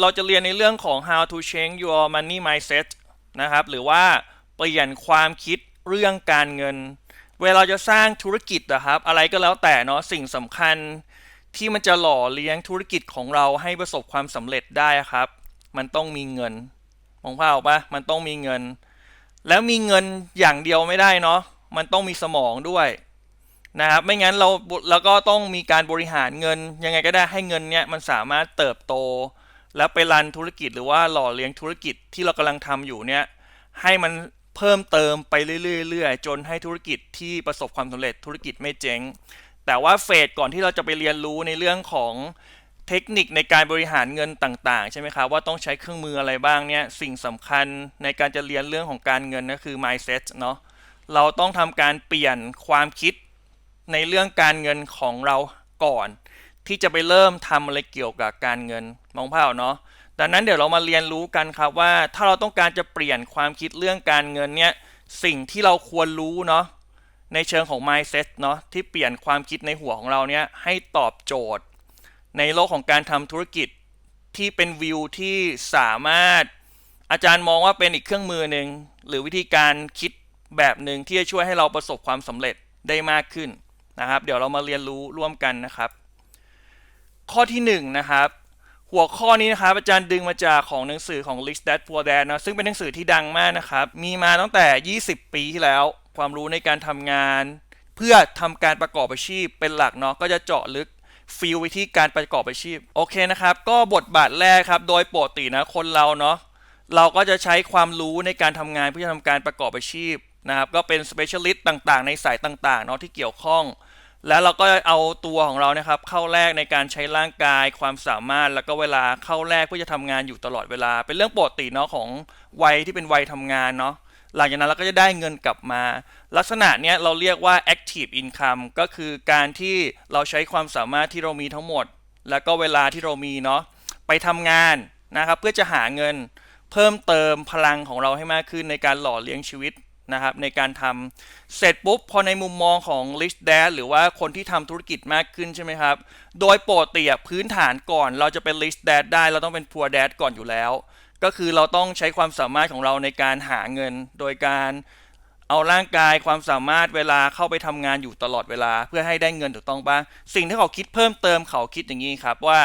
เราจะเรียนในเรื่องของ how to change your money mindset นะครับหรือว่าเปลี่ยนความคิดเรื่องการเงิน เวลาเราจะสร้างธุรกิจนะครับ อะไรก็แล้วแต่เนาะสิ่งสำคัญที่มันจะหล่อเลี้ยงธุรกิจของเราให้ประสบความสำเร็จได้ครับ มันต้องมีเงินมองภาพออกปะมันต้องมีเงิน แล้วมีเงินอย่างเดียวไม่ได้เนาะมันต้องมีสมองด้วยนะครับไม่งั้นเราแล้วก็ต้องมีการบริหารเงินยังไงก็ได้ให้เงินเนี้ยมันสามารถเติบโต แล้วไปรันธุรกิจหรือว่าหล่อเลี้ยงธุรกิจที่เรากำลังทำอยู่เนี่ยให้มันเพิ่มเติมไปเรื่อยๆจนให้ธุรกิจที่ประสบความสำเร็จธุรกิจไม่เจ๊ง แต่ว่าเฟสก่อนที่เราจะไปเรียนรู้ในเรื่องของเทคนิคในการบริหารเงินต่างๆ ใช่ไหมครับว่าต้องใช้เครื่องมืออะไรบ้างเนี่ยสิ่งสำคัญในการจะเรียนเรื่องของการเงินก็คือ mindset เนาะเราต้องทำการเปลี่ยนความคิดในเรื่องการเงินของเราก่อน ที่จะไปเริ่มทำอะไรเกี่ยวกับการเงินมองภาพเนาะดังนั้นเดี๋ยวเรามาเรียนรู้กันครับว่า ถ้าเราต้องการจะเปลี่ยนความคิดเรื่องการเงินเนี่ยสิ่งที่เราควรรู้เนาะในเชิงของ mindset เนาะที่เปลี่ยนความคิดในหัวของเราเนี่ยให้ตอบโจทย์ ในโลกของการทำธุรกิจที่เป็นวิวที่สามารถ อาจารย์มองว่าเป็นอีกเครื่องมือหนึ่งหรือวิธีการคิดแบบหนึ่งที่จะช่วยให้เราประสบความสำเร็จได้มากขึ้นนะครับ เดี๋ยวเรามาเรียนรู้ร่วมกันนะครับ ข้อที่1นนะครับหัวข้อนี้นะครับอาจารย์ดึงมาจากของหนังสือของ Rich Dad Poor Dad นะซึ่งเป็นหนังสือที่ดังมากนะครับ มีมาตั้งแต่ 20 ปีที่แล้ว ความรู้ในการทำงาน เพื่อทำการประกอบอาชีพเป็นหลักเนาะก็จะเจาะลึกฟิลวิธีการประกอบอาชีพโอเคนะครับก็บทบาทแรกครับโดยปกตินะคนเราเนาะเราก็จะใช้ความรู้ในการทำงานเพื่อทำการประกอบอาชีพนะครับก็เป็น specialist ต่างๆ ในสายต่างๆเนาะที่เกี่ยวข้อง แล้วเราก็เอาตัวของเรานะครับเข้าแรกในการใช้ร่างกายความสามารถแล้วก็เวลาเข้าแรกเพื่อจะทำงานอยู่ตลอดเวลา เป็นเรื่องปกติเนาะของวัยที่เป็นวัยทำงานเนาะหลังจากนั้นเราก็จะได้เงินกลับมา ลักษณะเนี้ยเราเรียกว่า active income ก็คือการที่เราใช้ความสามารถที่เรามีทั้งหมด แล้วก็เวลาที่เรามีเนาะไปทำงานนะครับเพื่อจะหาเงิน เพิ่มเติมพลังของเราให้มากขึ้นในการหล่อเลี้ยงชีวิต นะครับในการทำเสร็จปุ๊บพอในมุมมองของ rich dad หรือว่าคนที่ทำธุรกิจมากขึ้นใช่ไหมครับ โดยปกติพื้นฐานก่อนเราจะเป็น rich dad ได้เราต้องเป็น poor dad ก่อนอยู่แล้ว ก็คือเราต้องใช้ความสามารถของเราในการหาเงิน โดยการเอาร่างกายความสามารถเวลาเข้าไปทำงานอยู่ตลอดเวลา เพื่อให้ได้เงินถูกต้องบ้าง สิ่งที่เขาคิดเพิ่มเติมเขาคิดอย่างนี้ครับว่า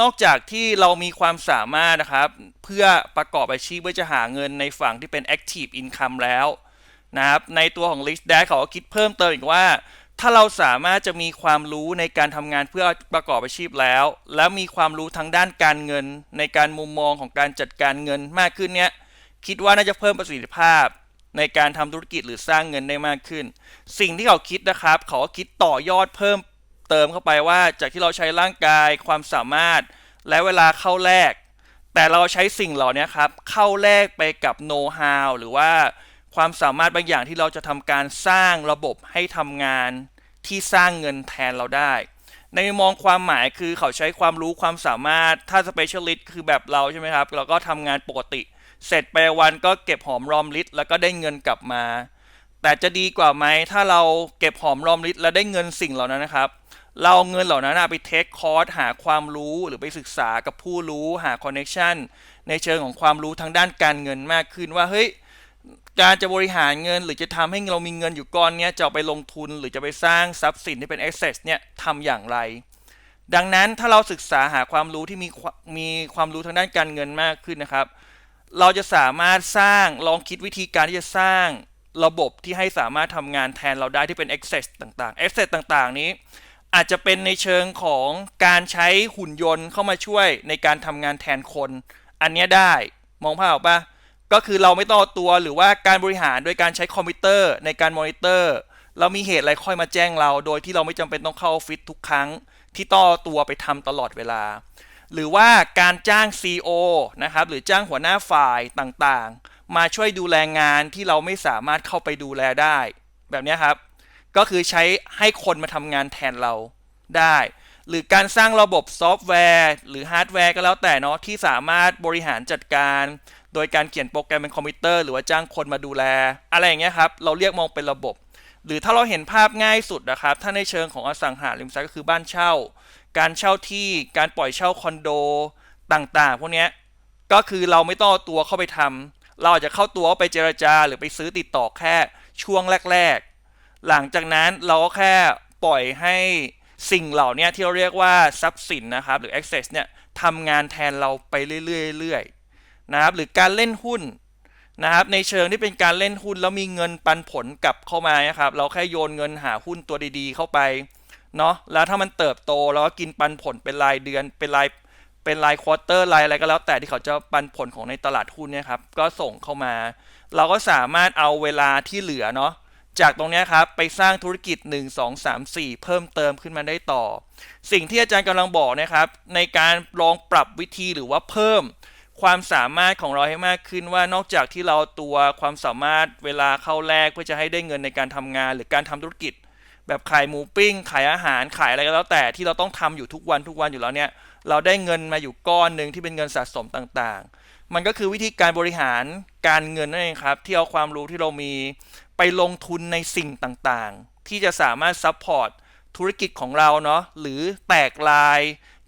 นอกจากที่เรามีความสามารถนะครับ เพื่อประกอบอาชีพเพื่อจะหาเงินในฝั่งที่เป็น active income แล้ว นะครับในตัวของ Rich Dad เขาก็คิดเพิ่มเติมอีกว่า ถ้าเราสามารถจะมีความรู้ในการทำงานเพื่อประกอบอาชีพแล้ว แล้วมีความรู้ทางด้านการเงิน ในการมุมมองของการจัดการเงินมากขึ้นเนี้ยคิดว่าน่าจะเพิ่มประสิทธิภาพในการทำธุรกิจหรือสร้างเงินได้มากขึ้น สิ่งที่เขาคิดนะครับเขาก็คิดต่อยอดเพิ่มเติมเข้าไปว่าจากที่เราใช้ร่างกายความสามารถ และเวลาเข้าแลกแต่เราใช้สิ่งเหล่านี้ครับเข้าแลกไปกับโน้ตฮาวหรือว่า ความสามารถบางอย่างที่เราจะทำการสร้างระบบให้ทำงานที่สร้างเงินแทนเราได้ ในมองความหมายคือเขาใช้ความรู้ความสามารถถ้าสเปเชียลิสต์คือแบบเราใช่ไหมครับ เราก็ทำงานปกติ เสร็จไปวันก็เก็บหอมรอมริบแล้วก็ได้เงินกลับมา แต่จะดีกว่าไหมถ้าเราเก็บหอมรอมริบแล้วได้เงินสิ่งเหล่านั้นนะครับ เราเงินเหล่านั้นไปเทคคอร์สหาความรู้หรือไปศึกษากับผู้รู้หาคอนเน็ชันในเชิงของความรู้ทางด้านการเงินมากขึ้นว่าเฮ้ย การจะบริหารเงินหรือจะทำให้เรามีเงินอยู่ก้อนนี้จะไปลงทุนหรือจะไปสร้างทรัพย์สินที่เป็น asset เนี่ยทำอย่างไร ดังนั้นถ้าเราศึกษาหาความรู้ที่มีมีความรู้ทางด้านการเงินมากขึ้นนะครับ เราจะสามารถสร้างลองคิดวิธีการที่จะสร้างระบบที่ให้สามารถทำงานแทนเราได้ที่เป็น access ต่างๆ access ต่างๆ นี้ อาจจะเป็นในเชิงของการใช้หุ่นยนต์เข้ามาช่วยในการทำงานแทนคน อันนี้ได้มองภาพออกปะ ก็คือเราไม่ต้องตัวหรือว่าการบริหารโดยการใช้คอมพิวเตอร์ในการมอนิเตอร์เรามีเหตุอะไรค่อยมาแจ้งเรา โดยที่เราไม่จำเป็นต้องเข้าออฟฟิศทุกครั้ง ที่ต้อตัวไปทำตลอดเวลา หรือว่าการจ้าง CO นะครับหรือจ้างหัวหน้าฝ่ายต่างๆ มาช่วยดูแลงานที่เราไม่สามารถเข้าไปดูแลได้ แบบนี้ครับ ก็คือใช้ให้คนมาทำงานแทนเราได้ หรือการสร้างระบบซอฟต์แวร์ หรือฮาร์ดแวร์ก็แล้วแต่เนาะที่สามารถบริหารจัดการ ดยการเขียนโปรแกรมเป็นคอมพิวเตอร์หรือว่าจ้างคนมาดูแล อะไรอย่างเงี้ยครับ เราเรียกมองเป็นระบบ หรือถ้าเราเห็นภาพง่ายสุดนะครับ ถ้าในเชิงของอสังหาริมทรัพย์ก็คือบ้านเช่า การเช่าที่การปล่อยเช่าคอนโดต่างๆ พวกเนี้ยก็คือเราไม่ต้องตัวเข้าไปทำเราอาจจะเข้าตัวไปเจรจาหรือไปซื้อติดต่อแค่ช่วงแรก ๆ หลังจากนั้นเราก็แค่ปล่อยให้สิ่งเหล่านี้ที่เราเรียกว่าทรัพย์สินนะครับ หรือ access เนี่ยทำงานแทนเราไปเรื่อยๆ นะครับหรือการเล่นหุ้นนะครับในเชิงที่เป็นการเล่นหุ้นแล้วมีเงินปันผลกลับเข้ามานะครับเราแค่โยนเงินหาหุ้นตัวดีๆ เข้าไปเนาะแล้วถ้ามันเติบโตเราก็กินปันผลเป็นรายเดือนเป็นรายเป็นรายควอเตอร์รายอะไรก็แล้วแต่ที่เขาจะปันผลของในตลาดหุ้นเนี่ยครับก็ส่งเข้ามา เราก็สามารถเอาเวลาที่เหลือเนาะจากตรงนี้ครับไปสร้างธุรกิจ 1 2 3 4 เพิ่มเติมขึ้นมาได้ต่อ สิ่งที่อาจารย์กำลังบอกนะครับ ในการลองปรับวิธีหรือว่าเพิ่ม ความสามารถของเราให้มากขึ้นว่านอกจากที่เราตัวความสามารถเวลาเข้าแลกเพื่อจะให้ได้เงินในการทำงาน หรือการทำธุรกิจ แบบขายหมูปิ้ง ขายอาหารขายอะไรก็แล้วแต่ที่เราต้องทำอยู่ทุกวันทุกวันอยู่แล้วเนี่ยเราได้เงินมาอยู่ก้อนหนึ่งที่เป็นเงินสะสมต่างๆ มันก็คือวิธีการบริหารการเงินนั่นเองครับที่เอาความรู้ที่เรามีไปลงทุนในสิ่งต่างๆ ที่จะสามารถซัพพอร์ตธุรกิจของเราเนาะหรือแตกลาย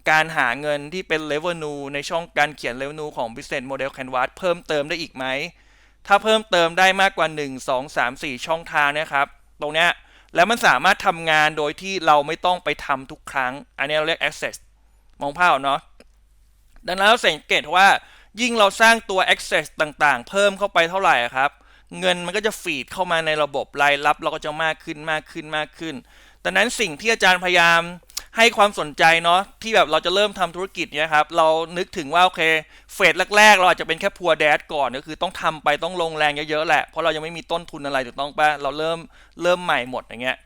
การหาเงินที่เป็น revenue ในช่องการเขียน revenue ของ business model canvas เพิ่มเติมได้อีกไหม ถ้าเพิ่มเติมได้มากกว่า 1 2 3 4 ช่องทางนะครับ ตรงเนี้ยแล้วมันสามารถทำงานโดยที่เราไม่ต้องไปทำทุกครั้ง อันนี้เราเรียก access มองภาพเนาะดังนั้นเราสังเกตว่ายิ่งเราสร้างตัว access ต่างๆ เพิ่มเข้าไปเท่าไหร่ครับ เงินมันก็จะฟีดเข้ามาในระบบรายรับเราก็จะมากขึ้นมากขึ้นมากขึ้น ดังนั้นสิ่งที่อาจารย์พยายาม ให้ความสนใจเนาะที่แบบเราจะเริ่มทำธุรกิจเนี่ยครับเรานึกถึงว่าโอเคเฟสแรกๆ เราอาจจะเป็นแค่พัวแดดก่อนก็คือต้องทำไปต้องลงแรงเยอะๆแหละเพราะเรายังไม่มีต้นทุนอะไรถูกต้องปะเราเริ่มเริ่มใหม่หมดอย่างเงี้ย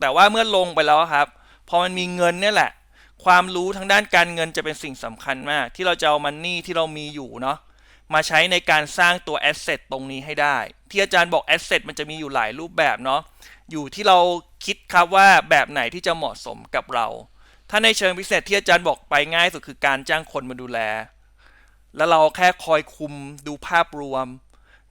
แต่ว่าเมื่อลงไปแล้วครับพอมันมีเงินเนี่ยแหละ ความรู้ทางด้านการเงินจะเป็นสิ่งสำคัญมาก ที่เราจะเอามันนี่ที่เรามีอยู่เนาะมาใช้ในการสร้างตัวแอสเซทตรงนี้ให้ได้ ที่อาจารย์บอกแอสเซทมันจะมีอยู่หลายรูปแบบเนาะอยู่ที่เราคิดครับว่าแบบไหนที่จะเหมาะสมกับเรา ถ้าในเชิงพิเศษที่อาจารย์บอกไปง่ายสุดคือการจ้างคนมาดูแล แล้วเราแค่คอยคุมดูภาพรวม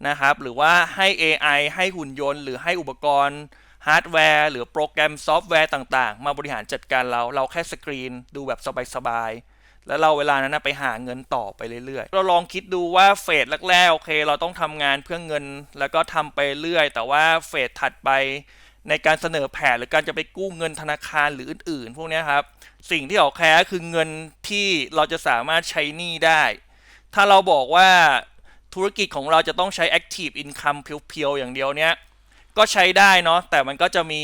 นะครับ หรือว่าให้ AI ให้หุ่นยนต์ หรือให้อุปกรณ์ฮาร์ดแวร์ หรือโปรแกรมซอฟต์แวร์ต่างๆ มาบริหารจัดการเรา เราแค่สกรีนดูแบบสบายๆ แล้วเราเวลานั้นนะไปหาเงินต่อไปเรื่อยๆ เราลองคิดดูว่าเฟสแรกๆ โอเค เราต้องทำงานเพื่อเงิน แล้วก็ทำไปเรื่อย แต่ว่าเฟสถัดไป ในการเสนอแผนหรือการจะไปกู้เงินธนาคารหรืออื่นๆ พวกนี้ครับ สิ่งที่ออกแค่คือเงินที่เราจะสามารถใช้หนี้ได้ ถ้าเราบอกว่าธุรกิจของเราจะต้องใช้ active income เพียวๆ อย่างเดียวเนี้ยก็ใช้ได้เนาะแต่มันก็จะมี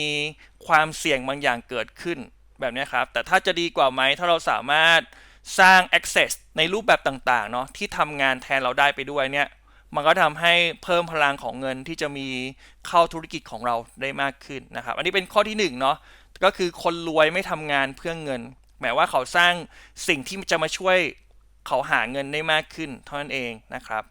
ความเสี่ยงบางอย่างเกิดขึ้นแบบนี้ครับ แต่ถ้าจะดีกว่าไหมถ้าเราสามารถสร้าง access ในรูปแบบต่างๆเนาะที่ทำงานแทนเราได้ไปด้วยเนี่ย มันก็ทำให้เพิ่มพลังของเงินที่จะมีเข้าธุรกิจของเราได้มากขึ้นนะครับ อันนี้เป็นข้อที่หนึ่งเนาะก็คือคนรวยไม่ทำงานเพื่อเงิน หมายว่าเขาสร้างสิ่งที่จะมาช่วยเขาหาเงินได้มากขึ้นเท่านั้นเองนะครับ